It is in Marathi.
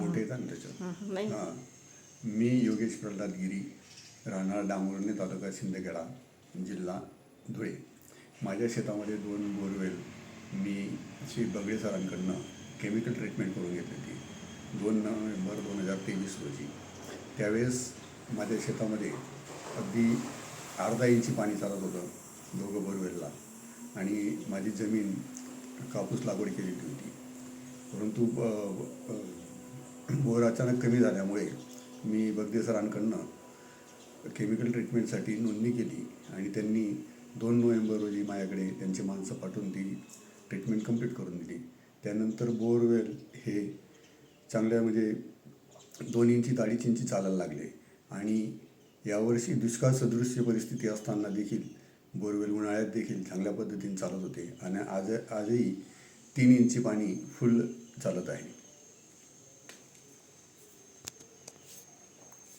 मोठे येतात ना त्याच्यात हं, मी योगेश प्रल्हाद गिरी राहणार डांबुर्णे तालुका शिंदखेडा जिल्हा धुळे. माझ्या शेतामध्ये दोन बोरवेल मी श्री बगडे सरांकडनं केमिकल ट्रीटमेंट करून घेतली होती. दोन नोव्हेंबर दोन हजार तेवीस रोजी. त्यावेळेस माझ्या शेतामध्ये अगदी अर्धा इंची पाणी चालत होतं दोघं बोरवेलला. आणि माझी जमीन कापूस लागवड केलेली होती. परंतु बोर अचानक कमी झाल्यामुळे मी बगदे सरांकडनं केमिकल ट्रीटमेंटसाठी नोंदणी केली आणि त्यांनी दोन नोव्हेंबर रोजी माझ्याकडे त्यांची माणसं पाठवून ती ट्रीटमेंट कंप्लीट करून दिली. त्यानंतर बोरवेल हे चांगल्या म्हणजे दोन इंची अडीच इंची चालायला लागले. आणि यावर्षी दुष्काळ सदृश्य परिस्थिती असताना देखील बोरवेल उन्हाळ्यात देखील चांगल्या पद्धतीने चालत होते. आणि आज आजही तीन इंची पाणी फुल चालत आहे.